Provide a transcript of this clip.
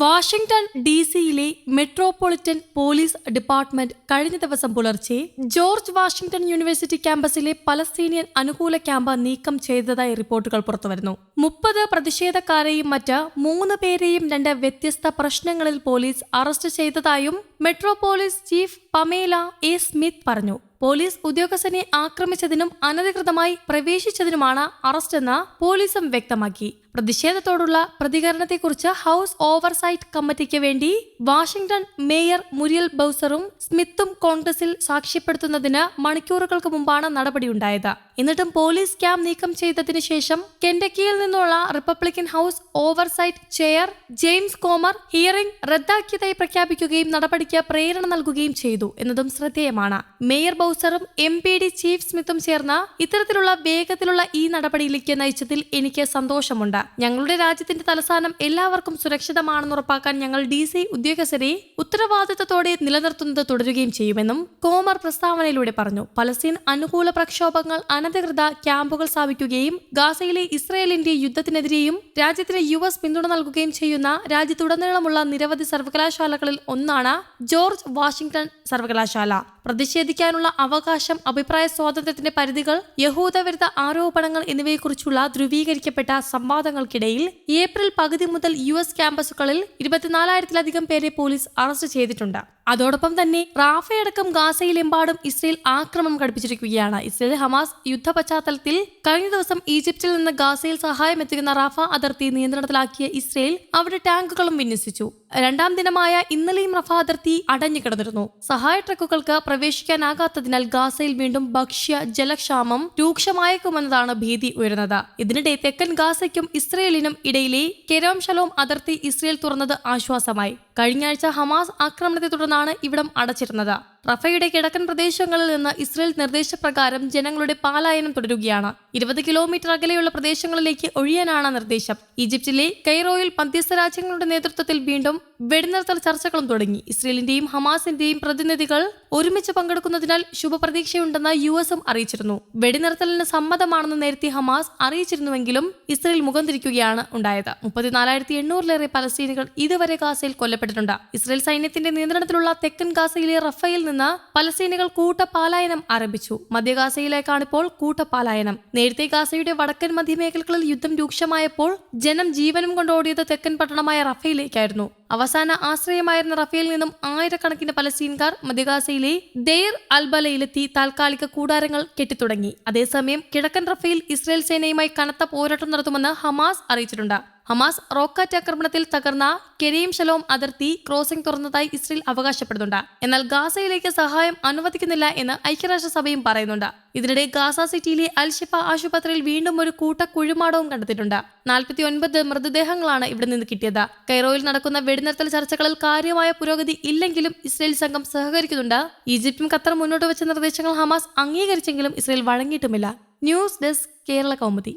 Washington D സിയിലെ metropolitan police department കഴിഞ്ഞ ദിവസം പുലർച്ചെ ജോർജ് വാഷിംഗ്ടൺ യൂണിവേഴ്സിറ്റി ക്യാമ്പസിലെ പലസ്തീനിയൻ അനുകൂല ക്യാമ്പ് നീക്കം ചെയ്തതായി റിപ്പോർട്ടുകൾ പുറത്തുവരുന്നു. മുപ്പത് പ്രതിഷേധക്കാരെയും മറ്റ് മൂന്ന് പേരെയും രണ്ട് വ്യത്യസ്ത പ്രശ്നങ്ങളിൽ പോലീസ് അറസ്റ്റ് ചെയ്തതായും metropolis chief Pamela A Smith പറഞ്ഞു. പോലീസ് ഉദ്യോഗസ്ഥനെ ആക്രമിച്ചതിനും അനധികൃതമായി പ്രവേശിച്ചതിനുമാണ് അറസ്റ്റെന്ന് പോലീസും വ്യക്തമാക്കി. പ്രതിഷേധത്തോടുള്ള പ്രതികരണത്തെക്കുറിച്ച് ഹൗസ് ഓവർസൈറ്റ് കമ്മിറ്റിക്ക് വേണ്ടി വാഷിംഗ്ടൺ മേയർ മുരിയൽ ബൌസറും സ്മിത്തും കോൺഗ്രസിൽ സാക്ഷ്യപ്പെടുത്തുന്നതിന് മണിക്കൂറുകൾക്ക് മുമ്പാണ് നടപടിയുണ്ടായത്. എന്നിട്ടും പോലീസ് ക്യാമ്പ് നീക്കം ചെയ്തതിനു ശേഷം കെൻഡക്കിയിൽ നിന്നുള്ള Republican house oversight chair James Comer hearing റദ്ദാക്കിയതായി പ്രഖ്യാപിക്കുകയും നടപടിക്ക് പ്രേരണ നൽകുകയും ചെയ്തു എന്നതും ശ്രദ്ധേയമാണ്. മേയർ ബൌസറും എം പി ഡി ചീഫ് സ്മിത്തും ചേർന്ന് ഇത്തരത്തിലുള്ള വേഗത്തിലുള്ള ഈ നടപടിയിലേക്ക് നയിച്ചതിൽ എനിക്ക് സന്തോഷമുണ്ട്. ഞങ്ങളുടെ രാജ്യത്തിന്റെ തലസ്ഥാനം എല്ലാവർക്കും സുരക്ഷിതമാണെന്ന് ഉറപ്പാക്കാൻ ഞങ്ങൾ ഡി സി ഉദ്യോഗസ്ഥരെ ഉത്തരവാദിത്തത്തോടെ നിലനിർത്തുന്നത് തുടരുകയും ചെയ്യുമെന്നും കോമർ പ്രസ്താവനയിലൂടെ പറഞ്ഞു. പലസ്തീൻ അനുകൂല പ്രക്ഷോഭങ്ങൾ അനധികൃത ക്യാമ്പുകൾ സ്ഥാപിക്കുകയും ഗാസയിലെ ഇസ്രയേലിന്റെ യുദ്ധത്തിനെതിരെയും രാജ്യത്തിന് യു എസ് പിന്തുണ നൽകുകയും ചെയ്യുന്ന രാജ്യത്തുടനീളമുള്ള നിരവധി സർവകലാശാലകളിൽ ഒന്നാണ് ജോർജ് വാഷിംഗ്ടൺ സർവകലാശാല. പ്രതിഷേധിക്കാനുള്ള അവകാശം അഭിപ്രായ സ്വാതന്ത്ര്യത്തിന്റെ പരിധികൾ യഹൂദവിരുദ്ധ ആരോപണങ്ങൾ എന്നിവയെക്കുറിച്ചുള്ള ധ്രുവീകരിക്കപ്പെട്ട സംവാദങ്ങൾക്കിടയിൽ ഏപ്രിൽ പകുതി മുതൽ യു എസ് ക്യാമ്പസുകളിൽ ഇരുപത്തിനാലായിരത്തിലധികം പേരെ പോലീസ് അറസ്റ്റ് ചെയ്തിട്ടുണ്ട്. അതോടൊപ്പം തന്നെ റാഫയടക്കം ഗാസയിലെമ്പാടും ഇസ്രയേൽ ആക്രമണം ഘടിപ്പിച്ചിരിക്കുകയാണ്. ഇസ്രയേൽ ഹമാസ് യുദ്ധ പശ്ചാത്തലത്തിൽ കഴിഞ്ഞ ദിവസം ഈജിപ്തിൽ നിന്ന് ഗാസയിൽ സഹായം എത്തിക്കുന്ന റാഫ അതിർത്തി നിയന്ത്രണത്തിലാക്കിയ ഇസ്രയേൽ അവിടെ ടാങ്കുകളും വിന്യസിച്ചു. രണ്ടാം ദിനമായ ഇന്നലെയും റഫ അതിർത്തി അടഞ്ഞു കിടന്നിരുന്നു. സഹായ ട്രക്കുകൾക്ക് പ്രവേശിക്കാനാകാത്തതിനാൽ ഗാസയിൽ വീണ്ടും ഭക്ഷ്യ ജലക്ഷാമം രൂക്ഷമായേക്കുമെന്നതാണ് ഭീതി ഉയരുന്നത്. ഇതിനിടെ തെക്കൻ ഗാസയ്ക്കും ഇസ്രയേലിനും ഇടയിലെ കെരോം ഷലോം അതിർത്തി ഇസ്രയേൽ തുറന്നത് ആശ്വാസമായി. കഴിഞ്ഞ ആഴ്ച ഹമാസ് ആക്രമണത്തെ തുടർന്നാണ് ഇവിടം അടച്ചിരുന്നത്. റഫയുടെ കിഴക്കൻ പ്രദേശങ്ങളിൽ നിന്ന് ഇസ്രയേൽ നിർദ്ദേശപ്രകാരം ജനങ്ങളുടെ പാലായനം തുടരുകയാണ്. ഇരുപത് കിലോമീറ്റർ അകലെയുള്ള പ്രദേശങ്ങളിലേക്ക് ഒഴിയാനാണ് നിർദ്ദേശം. ഈജിപ്തിലെ കൈറോയിൽ മധ്യസ്ഥ രാജ്യങ്ങളുടെ നേതൃത്വത്തിൽ വീണ്ടും വെടിനിർത്തൽ ചർച്ചകളും തുടങ്ങി. ഇസ്രയേലിന്റെയും ഹമാസിന്റെയും പ്രതിനിധികൾ ഒരുമിച്ച് പങ്കെടുക്കുന്നതിനാൽ ശുഭപ്രതീക്ഷയുണ്ടെന്ന് യു എസും അറിയിച്ചിരുന്നു. വെടിനിർത്തലിന് സമ്മതമാണെന്ന് നേരത്തെ ഹമാസ് അറിയിച്ചിരുന്നുവെങ്കിലും ഇസ്രയേൽ മുഖം തിരിക്കുകയാണ് ഉണ്ടായത്. മുപ്പത്തിനാലായിരത്തി എണ്ണൂറിലേറെ പലസ്തീനികൾ ഇതുവരെ ഗാസയിൽ കൊല്ലപ്പെട്ടിട്ടുണ്ട്. ഇസ്രയേൽ സൈന്യത്തിന്റെ നിയന്ത്രണത്തിലുള്ള തെക്കൻ ഗാസയിലെ റഫയിൽ നിന്ന് പലസ്തീനികൾ കൂട്ടപാലായനം ആരംഭിച്ചു. മധ്യ ഗാസയിലേക്കാണ് ഇപ്പോൾ കൂട്ടപാലായനം. നേരത്തെ ഗാസയുടെ വടക്കൻ മധ്യമേഖലകളിൽ യുദ്ധം രൂക്ഷമായപ്പോൾ ജനം ജീവനും കൊണ്ടോടിയത് തെക്കൻ പട്ടണമായ റഫയിലേക്കായിരുന്നു. അവസാന ആശ്രയമായിരുന്ന റഫേൽ നിന്നും ആയിരക്കണക്കിന് പലസ്തീൻകാർ മദിഗാസയിലെ ദെയർ അൽബലയിലെത്തി താൽക്കാലിക കൂടാരങ്ങൾ കെട്ടിത്തുടങ്ങി. അതേസമയം കിഴക്കൻ റഫേൽ ഇസ്രയേൽ സേനയുമായി കനത്ത പോരാട്ടം നടത്തുമെന്ന് ഹമാസ് അറിയിച്ചിട്ടുണ്ട്. ഹമാസ് റോക്കറ്റ് ആക്രമണത്തിൽ തകർന്ന കെരീം ഷലോം അതിർത്തി ക്രോസിംഗ് തുറന്നതായി ഇസ്രയേൽ അവകാശപ്പെടുന്നുണ്ട്. എന്നാൽ ഗാസയിലേക്ക് സഹായം അനുവദിക്കുന്നില്ല എന്ന് ഐക്യരാഷ്ട്രസഭയും പറയുന്നുണ്ട്. ഇതിനിടെ ഗാസ സിറ്റിയിലെ അൽഷിഫ ആശുപത്രിയിൽ വീണ്ടും ഒരു കൂട്ട കുഴിമാടവും കണ്ടെത്തിയിട്ടുണ്ട്. നാൽപ്പത്തി ഒൻപത് മൃതദേഹങ്ങളാണ് ഇവിടെ നിന്ന് കിട്ടിയത്. കൈറോയിൽ നടക്കുന്ന വെടിനിർത്തൽ ചർച്ചകളിൽ കാര്യമായ പുരോഗതി ഇല്ലെങ്കിലും ഇസ്രയേൽ സംഘം സഹകരിക്കുന്നുണ്ട്. ഈജിപ്തും ഖത്തർ മുന്നോട്ട് വെച്ച നിർദ്ദേശങ്ങൾ ഹമാസ് അംഗീകരിച്ചെങ്കിലും Israel വഴങ്ങിയിട്ടുമില്ല. News desk Kerala Kaumudi.